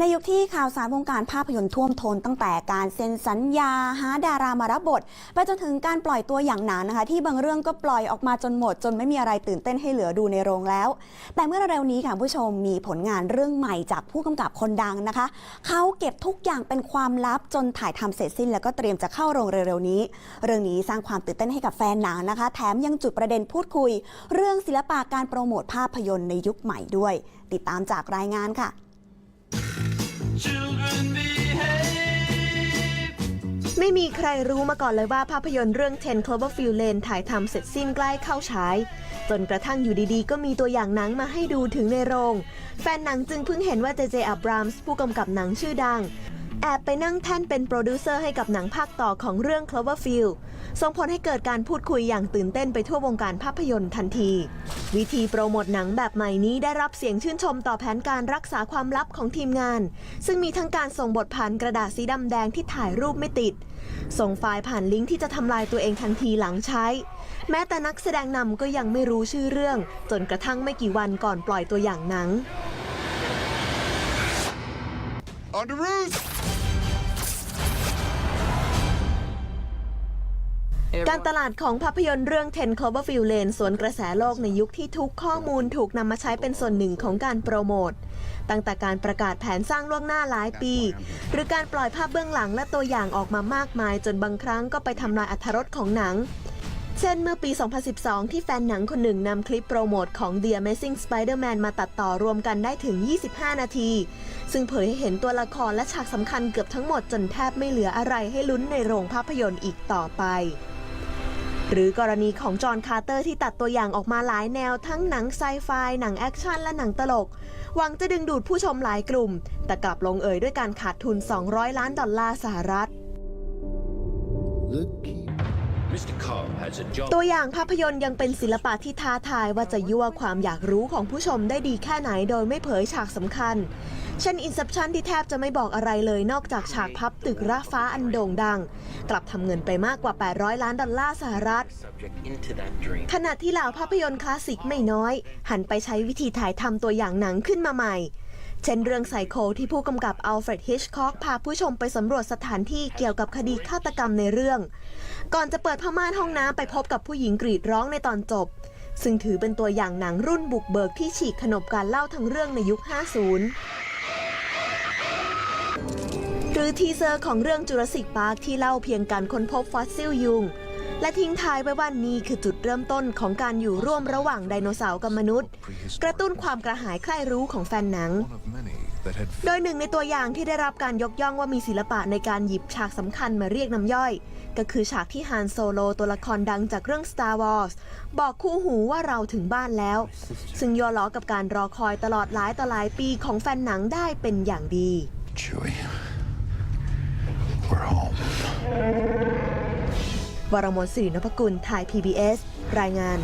ในยุคที่ข่าวสารวงการภาพยนตร์ท่วมท้นตั้งแต่การเซ็นสัญญาหาดารามารับบท ไปจนถึงการปล่อยตัวอย่างหนังนะคะ ที่บางเรื่องก็ปล่อยออกมาจนหมด จนไม่มีอะไรตื่นเต้นให้เหลือดูในโรงแล้ว แต่เมื่อเร็วๆนี้ค่ะผู้ชมมีผลงานเรื่องใหม่จากผู้กำกับคนดังนะคะ เขาเก็บทุกอย่างเป็นความลับจนถ่ายทำเสร็จสิ้น แล้วก็เตรียมจะเข้าโรงเร็วๆนี้ เรื่องนี้สร้างความตื่นเต้นให้กับแฟนหนังนะคะ แถมยังจุดประเด็นพูดคุย เรื่องศิลปะการโปรโมทภาพยนตร์ในยุคใหม่ด้วย ติดตามจากรายงานค่ะ ไม่มีใครรู้มาก่อนเลยว่าภาพยนตร์เรื่อง10 Cloverfield Lane ถ่ายทำเสร็จสิ้นใกล้เข้าฉาย จนกระทั่งอยู่ดีๆ ก็มีตัวอย่างหนังมาให้ดูถึงในโรง แฟนหนังจึงเพิ่งเห็นว่าเจเจอับรามส์ผู้กำกับหนังชื่อดัง แอบไปนั่งแท่นเป็นโปรดิวเซอร์ให้กับหนังภาคต่อของเรื่อง Cloverfield ส่งผลให้เกิดการพูดคุยอย่างตื่นเต้นไปทั่ววงการภาพยนตร์ทันที วิธีโปรโมทหนังแบบใหม่นี้ได้รับเสียงชื่นชมต่อแผนการรักษาความลับของทีมงาน ซึ่งมีทั้งการส่งบทผ่านกระดาษสีดำแดงที่ถ่ายรูปไม่ติด ส่งไฟล์ผ่านลิงก์ที่จะทำลายตัวเองทันทีหลังใช้ แม้แต่นักแสดงนำก็ยังไม่รู้ชื่อเรื่อง จนกระทั่งไม่กี่วันก่อนปล่อยตัวอย่างหนัง On the roof! การตลาดของภาพยนตร์เรื่อง10 Cloverfield Lane สวนกระแสโลกในยุคที่ทุกข้อมูลถูกนำมาใช้เป็นส่วนหนึ่งของการโปรโมทตั้งแต่การประกาศแผนสร้างล่วงหน้าหลายปี หรือการปล่อยภาพเบื้องหลังและตัวอย่างออกมามากมาย จนบางครั้งก็ไปทำลายอรรถรสของหนัง เช่นเมื่อปี 2012 ที่แฟนหนังคนหนึ่งนำคลิปโปรโมทของ The Amazing Spider-Man มาตัดต่อรวมกันได้ถึง 25 นาที ซึ่งเผยให้เห็นตัวละครและฉากสำคัญเกือบทั้งหมดจนแทบไม่เหลืออะไรให้ลุ้นในโรงภาพยนตร์อีกต่อไป หรือกรณีของจอห์นคาร์เตอร์ที่ตัดตัวอย่างออกมาหลายแนวทั้งหนังไซไฟ หนังแอคชั่นและหนังตลก หวังจะดึงดูดผู้ชมหลายกลุ่ม แต่กลับลงเอยด้วยการขาดทุน 200 ล้านดอลลาร์สหรัฐ Mr. Cobb has a job. ตัวอย่างภาพยนตร์ยังเป็นศิลปะที่ท้าทายว่าจะยั่วความอยากรู้ของผู้ชมได้ดีแค่ไหนโดยไม่เผยฉากสำคัญ เช่น Inception ที่แทบจะไม่บอกอะไรเลยนอกจากฉากพับตึกระฟ้าอันโด่งดัง กลับทำเงินไปมากกว่า 800 ล้านดอลลาร์สหรัฐ ขณะที่เหล่าภาพยนตร์คลาสสิกไม่น้อย หันไปใช้วิธีถ่ายทำตัวอย่างหนังขึ้นมาใหม่ เช่นเรื่องไซโคที่ผู้กำกับอัลเฟรดฮิชคอกพาผู้ชมไปสำรวจสถานที่เกี่ยวกับคดีฆาตกรรมในเรื่อง ก่อนจะเปิดผ้าม่านห้องน้ำไปพบกับผู้หญิงกรีดร้องในตอนจบซึ่งถือเป็นตัวอย่างหนังรุ่นบุกเบิกที่ฉีกขนบการเล่าทั้งเรื่องในยุค 50 รือทีเซอร์ของเรื่องจูราสสิกพาร์คที่เล่าเพียงการค้นพบฟอสซิลยุง และทิ้งท้ายไว้ว่านี่คือจุดเริ่มต้นของการอยู่ร่วมระหว่างไดโนเสาร์กับมนุษย์ กระตุ้นความกระหายใคร่รู้ของแฟนหนัง โดยหนึ่งในตัวอย่างที่ได้รับการยกย่องว่ามีศิลปะในการหยิบฉากสำคัญมาเรียกน้ำย่อย ก็คือฉากที่ฮานโซโลตัวละครดังจากเรื่อง Star Wars บอกคู่หูว่าเราถึงบ้านแล้ว ซึ่งย่อล้อกับการรอคอยตลอดหลายต่อหลายปีของแฟนหนังได้เป็นอย่างดี Chewie. Our home. วรมนศรีนพกุลไทย PBS รายงาน